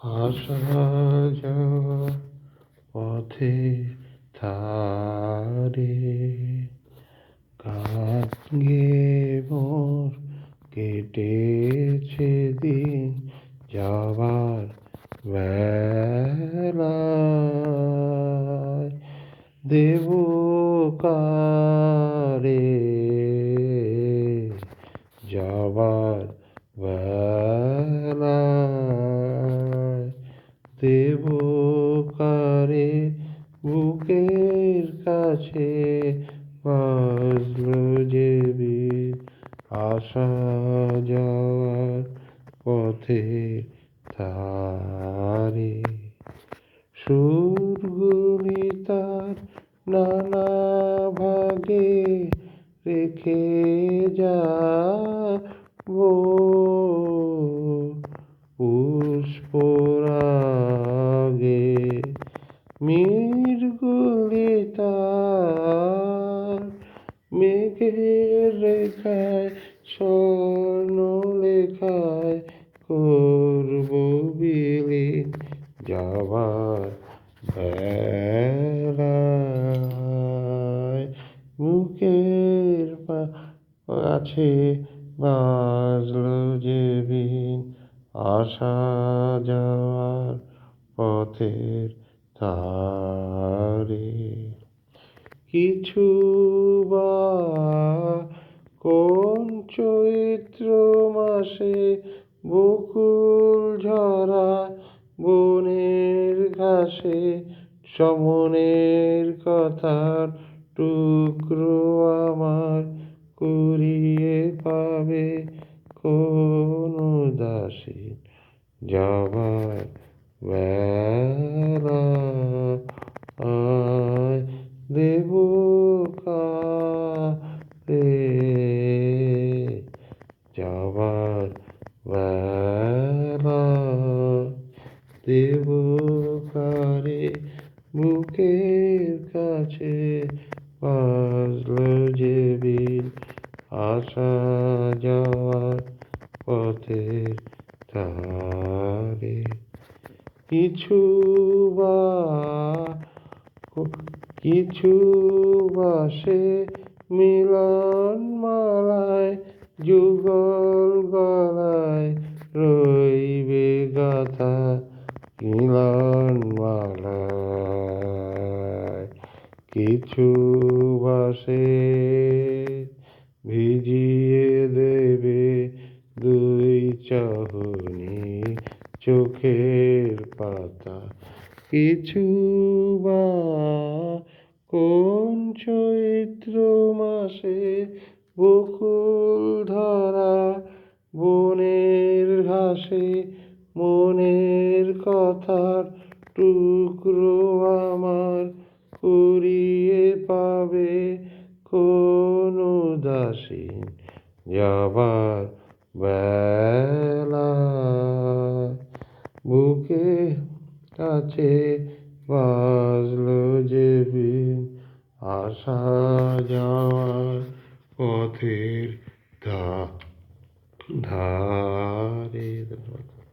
আসা যাওয়া পথে গান গেয়ে মোর কেটেছে দিন যাবার বেলায়। দেব কারে যাবার বেলায় দেব কারে বুকের কাছে বাজলো যে আসা যাওয়ার পথে ধারে সুরগুলি তার নানা ভাগে রেখে যাব মিরগুলি তার মেঘের রেখায় স্বর্ণ লেখায় করব বিলীন যাবার বেলায়। বুকের কাছে বাজলো যে বিন আসা যাওয়ার পথের ধারে কিছু বা কোন চৈত্র মাসে বকুল ঝরা বনের ঘাসে সমনের কথার টুকরো আমার কুড়িয়ে পাবে কোন দাসী যাবার বেলা আয় দেব কারে যাবার বেলা দেব কারে বুকের কাছে বাজলো যে আসা যাওয়ার পথের ধারে কিছু বা কিছু বাসে মিলন মালায়, যুগল গলায় রইবে গাথা মিলন মালায়। কিছু বাসে ভিজিয়ে দেবে দুই চাহনি পাতা কিছু বা কোন চৈত্র মাসে বকুল ধরা বনের ঘাসে মনের কথার টুকরো আমার কুড়িয়ে পাবে কোন দাসীন যাবার বেলা বুকে কাছে বাজলো যে যাওয়ার